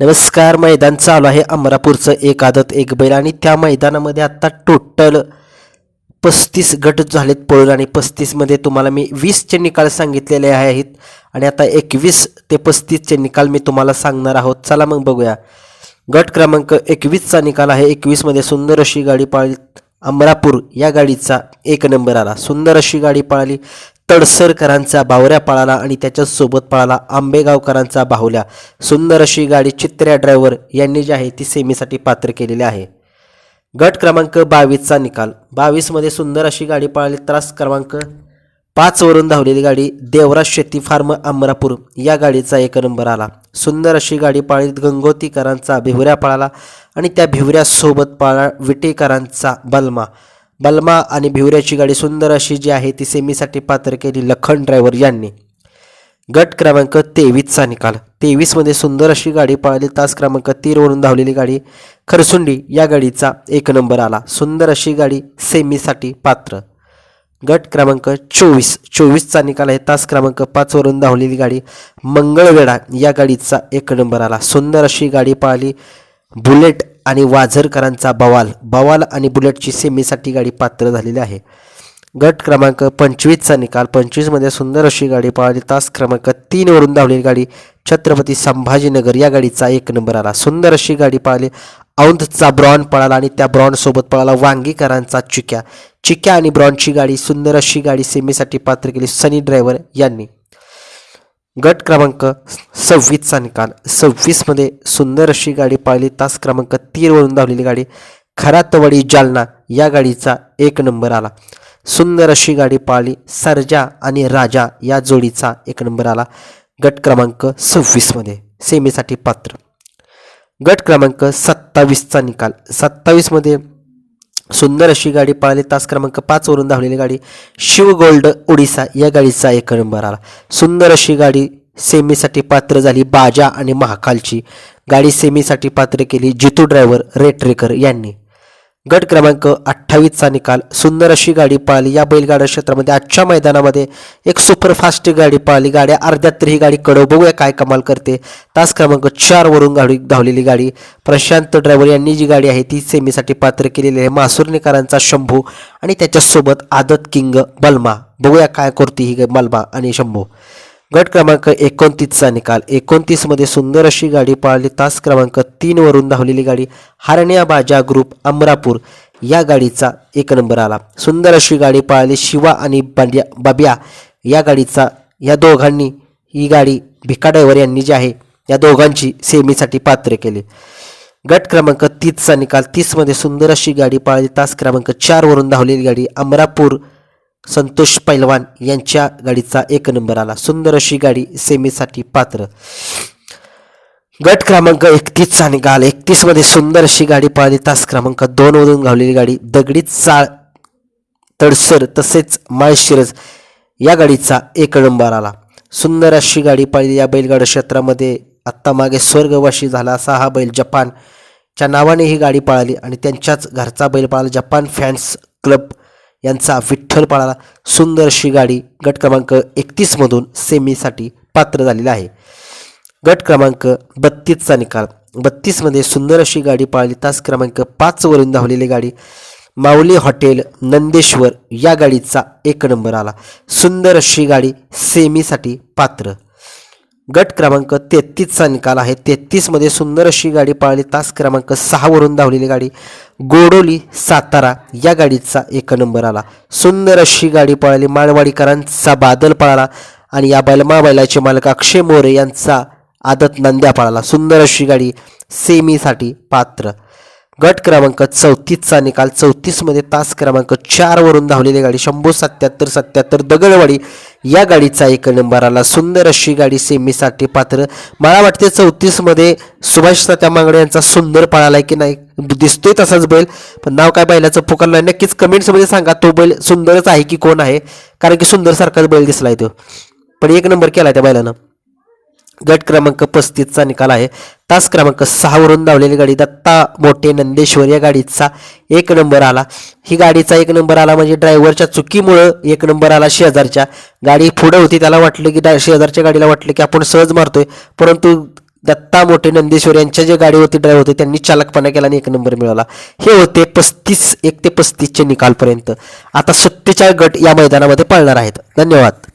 नमस्कार मैदान चालू आहे. अमरापूरचं एक आदत एक बैल आणि त्या मैदानामध्ये आत्ता टोटल पस्तीस गट झालेत पळून आणि पस्तीसमध्ये तुम्हाला मी वीसचे निकाल सांगितलेले आहेत. आणि आता एकवीस ते पस्तीसचे निकाल मी तुम्हाला सांगणार आहोत. चला मग बघूया. गट क्रमांक एकवीसचा निकाल आहे. एकवीसमध्ये सुंदर अशी गाडी पाळली. अमरापूर या गाडीचा एक नंबर आला. सुंदर अशी गाडी पळाली. तडसरकरांचा बावऱ्या पळाला आणि त्याच्यासोबत पळाला आंबेगावकरांचा बाहुल्या. सुंदर अशी गाडी चित्र्या ड्रायव्हर यांनी जी आहे ती सेमीसाठी पात्र केलेली आहे. गट क्रमांक बावीसचा निकाल. बावीसमध्ये सुंदर अशी गाडी पळाली त्रास क्रमांक पाचवरून धावलेली गाडी देवराज शेती फार्म अमरापूर या गाडीचा एक नंबर आला. सुंदर अशी गाडी पाळीत गंगोतीकरांचा भिवऱ्या पळाला आणि त्या भिवऱ्यासोबत पाळा विटेकरांचा बलमा. बलमा आणि भिवऱ्याची गाडी सुंदर अशी जी आहे ती सेमीसाठी पात्र केली लखन ड्रायव्हर यांनी. गट क्रमांक तेवीसचा निकाल. तेवीसमध्ये सुंदर अशी गाडी पळाली तास क्रमांक तीरवरून धावलेली गाडी खरसुंडी या गाडीचा एक नंबर आला. सुंदर अशी गाडी सेमीसाठी पात्र. गट क्रमांक चोवीस. चोवीसचा निकाल आहे तास क्रमांक पाचवरून धावलेली गाडी मंगळवेढा या गाडीचा एक नंबर आला. सुंदर अशी गाडी पळाली बुलेट आणि वाझरकरांचा बवाल. बवाल आणि बुलेटची सेमीसाठी गाडी पात्र झालेली आहे. गट क्रमांक पंचवीसचा निकाल. पंचवीसमध्ये सुंदर अशी गाडी पळाली. तास क्रमांक तीनवरून धावलेली गाडी छत्रपती संभाजीनगर या गाडीचा एक नंबर आला. सुंदर अशी गाडी पळाली. औंधचा ब्रॉन पळाला आणि त्या ब्रॉनसोबत पळाला वांगीकरांचा चिक्या. चिक्या आणि ब्रॉनची गाडी सुंदर अशी गाडी सेमीसाठी पात्र केली. सनी ड्रायव्हर यांनी. गट क्रमांक सव्वीसचा निकाल. सव्वीसमध्ये सुंदर अशी गाडी पाहिली. तास क्रमांक तीनवरून धावलेली गाडी खरातवडी जालना या गाडीचा एक नंबर आला. सुंदर अशी गाडी पाळली सरजा आणि राजा या जोडीचा एक नंबर आला. गट क्रमांक सव्वीसमध्ये सेमीसाठी पात्र. गट क्रमांक सत्तावीसचा निकाल. सत्तावीसमध्ये सुंदर अशी गाडी पळाली. तास क्रमांक पाचवरून धावलेली गाडी शिव गोल्ड ओडिसा या गाडीचा एक नंबर आला. सुंदर अशी गाडी सेमीसाठी पात्र झाली बाजा आणि महाकालची. गाडी सेमीसाठी पात्र केली जितू ड्रायव्हर रेटरेकर यांनी. गट क्रमांक अठ्ठावीसचा निकाल. सुंदर अशी गाडी पळाली. या बैलगाडा क्षेत्रामध्ये आजच्या मैदानामध्ये एक सुपरफास्ट गाडी पळाली. गाड्या अर्ध्यात ही गाडी कडव बघूया काय कमाल करते. तास क्रमांक चारवरून गाडी धावलेली गाडी. प्रशांत ड्रायव्हर यांनी जी गाडी आहे ती सेमीसाठी पात्र केलेली आहे. मासुरनेकरांचा शंभू आणि त्याच्यासोबत आदत किंग बलमा. बघूया काय करते ही मलमा आणि शंभू. गट क्रमांक एकोणतीसचा निकाल. एकोणतीसमध्ये सुंदर अशी गाडी पाळली. तास क्रमांक तीनवरून धावलेली गाडी हारण्या बाजा ग्रुप अमरापूर या गाडीचा एक नंबर आला. सुंदर अशी गाडी पाळली. शिवा आणि बंड्या बब्या या गाडीचा या दोघांनी ही गाडी भिका ड्रायव्हर यांनी जी आहे या दोघांची सेमीसाठी पात्र केली. गट क्रमांक तीसचा निकाल. तीसमध्ये सुंदर अशी गाडी पाळली. तास क्रमांक चारवरून धावलेली गाडी अमरापूर संतोष पैलवान यांच्या गाडीचा एक नंबर आला. सुंदर अशी गाडी सेमीसाठी पात्र. गट क्रमांक एकतीसचा निकाल एकतीसमध्ये सुंदर अशी गाडी पळाली. तास क्रमांक दोनवरून गावलेली गाडी दगडी चाळ तडसर तसेच माळशिरज या गाडीचा एक नंबर आला. सुंदर अशी गाडी पाळली या बैलगाडा क्षेत्रामध्ये. आत्ता मागे स्वर्गवाशी झाला असा हा बैल जपानच्या नावाने ही गाडी पळाली आणि त्यांच्याच घरचा बैल पळाला. जपान फॅन्स क्लब यांचा विठ्ठल पाळाला सुंदर अशी गाडी गट क्रमांक एकतीसमधून सेमीसाठी पात्र झालेला आहे. गट क्रमांक बत्तीसचा निकाल. बत्तीसमध्ये सुंदर अशी गाडी पाळली. तास क्रमांक पाचवरून धावलेली गाडी माऊली हॉटेल नंदेश्वर या गाडीचा एक नंबर आला. सुंदर अशी गाडी सेमीसाठी पात्र. गट क्रमांक तेहतीसचा निकाल आहे. तेहतीसमध्ये सुंदर अशी गाडी पाळली. तास क्रमांक सहावरून धावलेली गाडी गोडोली सातारा या गाडीचा एक नंबर आला. सुंदर अशी गाडी पळाली. माळवाडीकरांचा बादल पळाला आणि या बैलमा बैलाचे मालक अक्षय मोरे यांचा आदत नंद्या पळाला. सुंदर अशी गाडी सेमीसाठी पात्र. गट क्रमांक चौतीसचा निकाल. चौतीसमध्ये तास क्रमांक चारवरून धावलेली गाडी शंभू सत्याहत्तर सत्याहत्तर दगडवाडी या गाडीचा एक नंबर आला. सुंदर अशी गाडी सेमीसाठी पात्र. मला वाटते चौतीसमध्ये सुभाष सत्या मांगडे यांचा सुंदर पळाला की नाही दिसतोय तसाच बैल. पण नाव काय बैलाचं पुकारलं नाही. नक्कीच कमेंट्समध्ये सांगा तो बैल सुंदरच आहे की कोण आहे? कारण की सुंदर सारखाच बैल दिसलाय तो. पण एक नंबर केला त्या बैलानं. गट क्रमांक पस्तीसचा निकाल आहे. तास क्रमांक सहावरून धावलेली गाडी दत्ता मोठे नंदेश्वर या गाडीचा एक नंबर आला. ही गाडीचा एक नंबर आला म्हणजे ड्रायव्हरच्या चुकीमुळं एक नंबर आला शेजारच्या. गाडी पुढं होती त्याला वाटलं की शेजारच्या गाडीला वाटलं की आपण सहज मारतोय. परंतु दत्ता मोठे नंदेश्वर यांच्या जे गाडीवरती ड्रायव्हर होते त्यांनी चालकपणा केला आणि एक नंबर मिळवला हे होते पस्तीस एक ते पस्तीसचे निकालपर्यंत. आता सत्तेचाळीस गट या मैदानामध्ये पळणार आहेत. धन्यवाद.